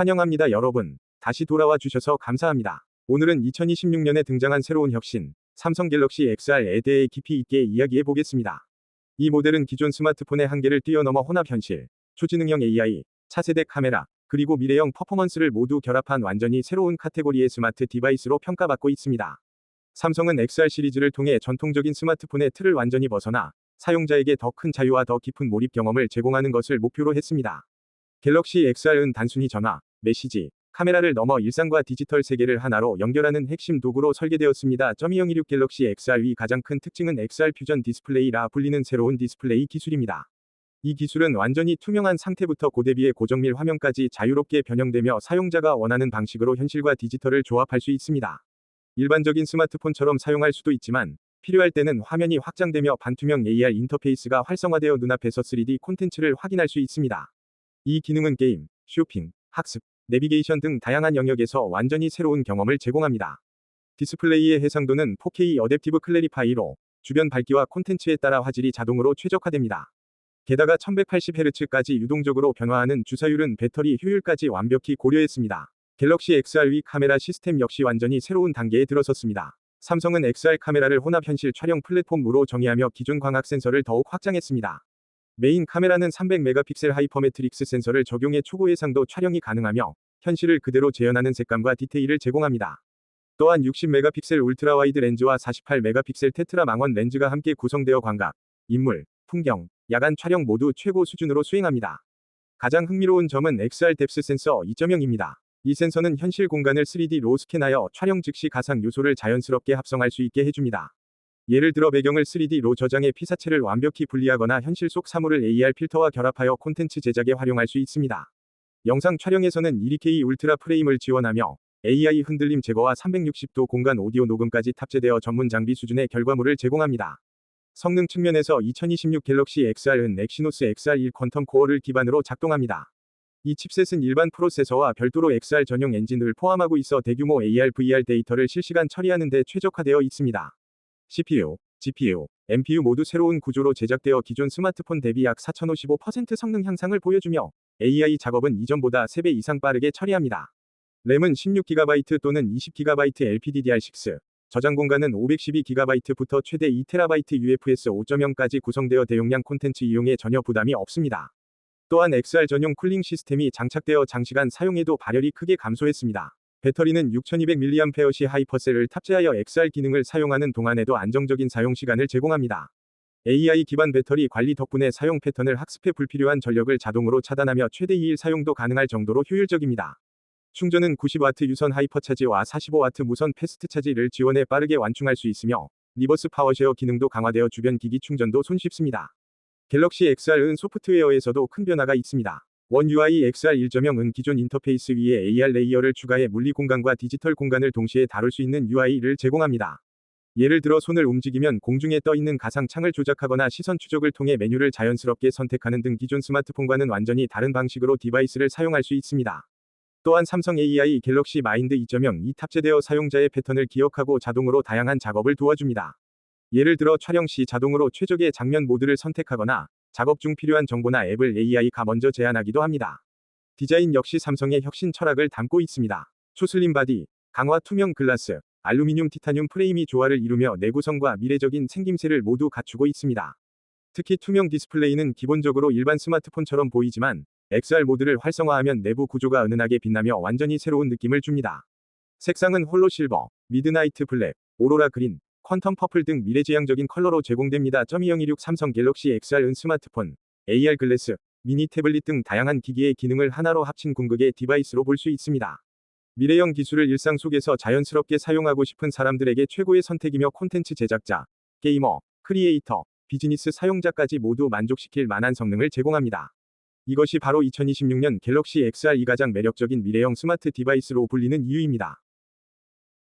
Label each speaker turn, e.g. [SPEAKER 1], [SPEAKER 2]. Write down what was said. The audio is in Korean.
[SPEAKER 1] 환영합니다 여러분. 다시 돌아와 주셔서 감사합니다. 오늘은 2026년에 등장한 새로운 혁신, 삼성 갤럭시 XR에 대해 깊이 있게 이야기해 보겠습니다. 이 모델은 기존 스마트폰의 한계를 뛰어넘어 혼합 현실, 초지능형 AI, 차세대 카메라, 그리고 미래형 퍼포먼스를 모두 결합한 완전히 새로운 카테고리의 스마트 디바이스로 평가받고 있습니다. 삼성은 XR 시리즈를 통해 전통적인 스마트폰의 틀을 완전히 벗어나 사용자에게 더 큰 자유와 더 깊은 몰입 경험을 제공하는 것을 목표로 했습니다. 갤럭시 XR은 단순히 전화, 메시지, 카메라를 넘어 일상과 디지털 세계를 하나로 연결하는 핵심 도구로 설계되었습니다. 2026 갤럭시 XR의 가장 큰 특징은 XR 퓨전 디스플레이라 불리는 새로운 디스플레이 기술입니다. 이 기술은 완전히 투명한 상태부터 고대비의 고정밀 화면까지 자유롭게 변형되며 사용자가 원하는 방식으로 현실과 디지털을 조합할 수 있습니다. 일반적인 스마트폰처럼 사용할 수도 있지만 필요할 때는 화면이 확장되며 반투명 AR 인터페이스가 활성화되어 눈앞에서 3D 콘텐츠를 확인할 수 있습니다. 이 기능은 게임, 쇼핑, 학습, 내비게이션 등 다양한 영역에서 완전히 새로운 경험을 제공합니다. 디스플레이의 해상도는 4K 어댑티브 클래리파이로 주변 밝기와 콘텐츠에 따라 화질이 자동으로 최적화됩니다. 게다가 1180Hz까지 유동적으로 변화하는 주사율은 배터리 효율까지 완벽히 고려했습니다. 갤럭시 XR의 카메라 시스템 역시 완전히 새로운 단계에 들어섰습니다. 삼성은 XR 카메라를 혼합 현실 촬영 플랫폼으로 정의하며 기존 광학 센서를 더욱 확장했습니다. 메인 카메라는 300메가픽셀 하이퍼매트릭스 센서를 적용해 초고 해상도 촬영이 가능하며 현실을 그대로 재현하는 색감과 디테일을 제공합니다. 또한 60메가픽셀 울트라 와이드 렌즈와 48메가픽셀 테트라 망원 렌즈가 함께 구성되어 광각, 인물, 풍경, 야간 촬영 모두 최고 수준으로 수행합니다. 가장 흥미로운 점은 XR 뎁스 센서 2.0입니다. 이 센서는 현실 공간을 3D로 스캔하여 촬영 즉시 가상 요소를 자연스럽게 합성할 수 있게 해줍니다. 예를 들어 배경을 3D로 저장해 피사체를 완벽히 분리하거나 현실 속 사물을 AR 필터와 결합하여 콘텐츠 제작에 활용할 수 있습니다. 영상 촬영에서는 2K 울트라 프레임을 지원하며 AI 흔들림 제거와 360도 공간 오디오 녹음까지 탑재되어 전문 장비 수준의 결과물을 제공합니다. 성능 측면에서 2026 갤럭시 XR은 엑시노스 XR1 퀀텀 코어를 기반으로 작동합니다. 이 칩셋은 일반 프로세서와 별도로 XR 전용 엔진을 포함하고 있어 대규모 AR, VR 데이터를 실시간 처리하는 데 최적화되어 있습니다. CPU, GPU, MPU 모두 새로운 구조로 제작되어 기존 스마트폰 대비 약 4055% 성능 향상을 보여주며 AI 작업은 이전보다 3배 이상 빠르게 처리합니다. 램은 16GB 또는 20GB LPDDR6, 저장 공간은 512GB부터 최대 2TB UFS 5.0까지 구성되어 대용량 콘텐츠 이용에 전혀 부담이 없습니다. 또한 XR 전용 쿨링 시스템이 장착되어 장시간 사용에도 발열이 크게 감소했습니다. 배터리는 6200mAh 하이퍼셀을 탑재하여 XR 기능을 사용하는 동안에도 안정적인 사용 시간을 제공합니다. AI 기반 배터리 관리 덕분에 사용 패턴을 학습해 불필요한 전력을 자동으로 차단하며 최대 2일 사용도 가능할 정도로 효율적입니다. 충전은 90W 유선 하이퍼차지와 45W 무선 패스트 차지를 지원해 빠르게 완충할 수 있으며 리버스 파워쉐어 기능도 강화되어 주변 기기 충전도 손쉽습니다. 갤럭시 XR은 소프트웨어에서도 큰 변화가 있습니다. 원 UI XR 1.0은 기존 인터페이스 위에 AR 레이어를 추가해 물리 공간과 디지털 공간을 동시에 다룰 수 있는 UI를 제공합니다. 예를 들어 손을 움직이면 공중에 떠 있는 가상 창을 조작하거나 시선 추적을 통해 메뉴를 자연스럽게 선택하는 등 기존 스마트폰과는 완전히 다른 방식으로 디바이스를 사용할 수 있습니다. 또한 삼성 AI 갤럭시 마인드 2.0이 탑재되어 사용자의 패턴을 기억하고 자동으로 다양한 작업을 도와줍니다. 예를 들어 촬영 시 자동으로 최적의 장면 모드를 선택하거나 작업 중 필요한 정보나 앱을 AI가 먼저 제안하기도 합니다. 디자인 역시 삼성의 혁신 철학을 담고 있습니다. 초슬림 바디, 강화 투명 글라스, 알루미늄 티타늄 프레임이 조화를 이루며 내구성과 미래적인 생김새를 모두 갖추고 있습니다. 특히 투명 디스플레이는 기본적으로 일반 스마트폰처럼 보이지만 XR 모드를 활성화하면 내부 구조가 은은하게 빛나며 완전히 새로운 느낌을 줍니다. 색상은 홀로 실버, 미드나이트 블랙, 오로라 그린, 퀀텀 퍼플 등 미래지향적인 컬러로 제공됩니다. 2026 삼성 갤럭시 XR은 스마트폰, AR 글래스, 미니 태블릿 등 다양한 기기의 기능을 하나로 합친 궁극의 디바이스로 볼 수 있습니다. 미래형 기술을 일상 속에서 자연스럽게 사용하고 싶은 사람들에게 최고의 선택이며 콘텐츠 제작자, 게이머, 크리에이터, 비즈니스 사용자까지 모두 만족시킬 만한 성능을 제공합니다. 이것이 바로 2026년 갤럭시 XR이 가장 매력적인 미래형 스마트 디바이스로 불리는 이유입니다.